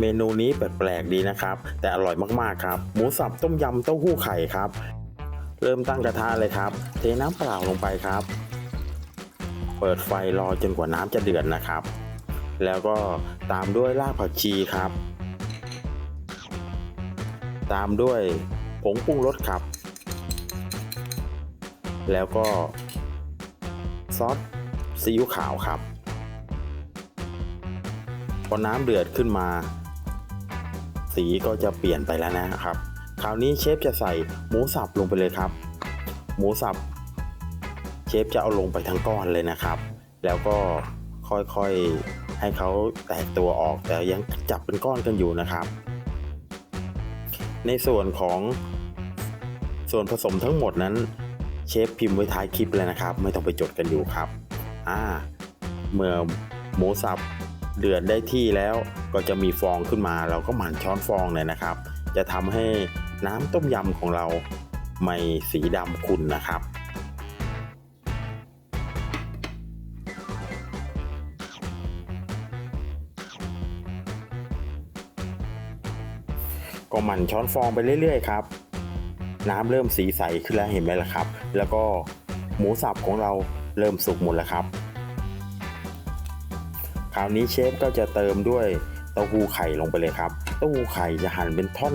เมนูนี้แปลกๆดีนะครับ แต่อร่อยมากๆครับ หมูสับต้มยำเต้าหู้ไข่ครับ เริ่มตั้งกระทะเลยครับ เทน้ำเปล่าลงไปครับ เปิดไฟรอจนกว่าน้ำจะเดือดนะครับ แล้วก็ตามด้วยรากผักชีครับ ตามด้วยผงปรุงรสครับ แล้วก็ซอสซีอิ๊วขาวครับพอน้ำเดือดขึ้นมา สีก็จะเปลี่ยนไปแล้วนะครับ คราวนี้เชฟจะใส่หมูสับลงไปเลยครับ หมูสับ เชฟจะเอาลงไปทั้งก้อนเลยนะครับ แล้วก็ค่อยๆให้เขาแตกตัวออกแต่ยังจับเป็นก้อนกันอยู่นะครับ ในส่วนของส่วนผสมทั้งหมดนั้น เชฟพิมพ์ไว้ท้ายคลิปเลยนะครับ ไม่ต้องไปจดกันอยู่ครับอ่าเมื่อหมูสับ เดือดได้ที่แล้วก็จะมีฟองขึ้นมา เราก็หมั่นช้อนฟองเลยนะครับ จะทำให้น้ำต้มยำของเราไม่สีดำขุ่นนะครับก็หมั่นช้อนฟองไปเรื่อยๆครับ น้ำเริ่มสีใสขึ้นแล้วเห็นไหมล่ะครับ แล้วก็หมูสับของเราเริ่มสุกหมดแล้วครับ คราวนี้เชฟก็จะเติมด้วยเต้าหู้ไข่ลงไปเลยครับ เต้าหู้ไข่จะหั่นเป็นท่อน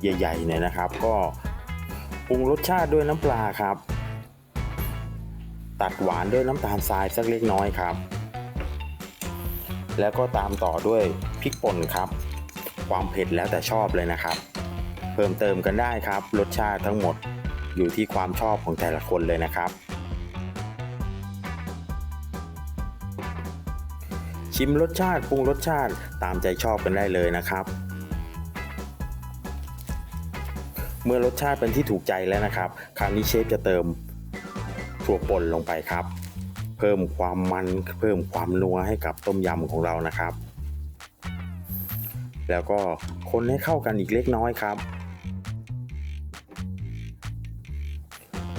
ใหญ่ๆเนี่ยนะครับ ก็ปรุงรสชาติด้วยน้ำปลาครับ ตัดหวานด้วยน้ำตาลทรายสักเล็กน้อยครับ แล้วก็ตามต่อด้วยพริกป่นครับ ความเผ็ดแล้วแต่ชอบเลยนะครับ เพิ่มเติมกันได้ครับ รสชาติทั้งหมดอยู่ที่ความชอบของแต่ละคนเลยนะครับ ชิมรสชาติปรุงรสชาติตามใจชอบกันได้เลยนะครับ เมื่อรสชาติเป็นที่ถูกใจแล้วนะครับ คราวนี้เชฟจะเติมถั่วป่นลงไปครับ เพิ่มความมันเพิ่มความนัวให้กับต้มยำของเรานะครับ แล้วก็คนให้เข้ากันอีกเล็กน้อยครับ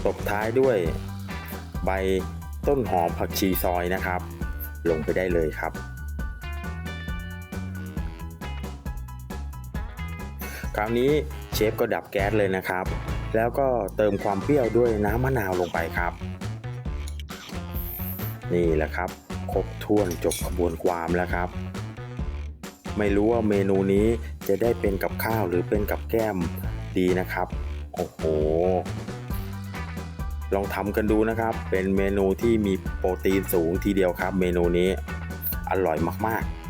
ตบท้ายด้วยใบต้นหอมผักชีซอยนะครับ ลงไปได้เลยครับ คราวนี้เชฟก็ดับแก๊สเลยนะครับ แล้วก็เติมความเปรี้ยวด้วยน้ำมะนาวลงไปครับ นี่แหละครับ ครบถ้วนจบขบวนความแล้วครับ ไม่รู้ว่าเมนูนี้จะได้เป็นกับข้าวหรือเป็นกับแก้มดีนะครับ โอ้โห ลองทำกันดูนะครับ เป็นเมนูที่มีโปรตีนสูงทีเดียวครับ เมนูนี้อร่อยมากๆ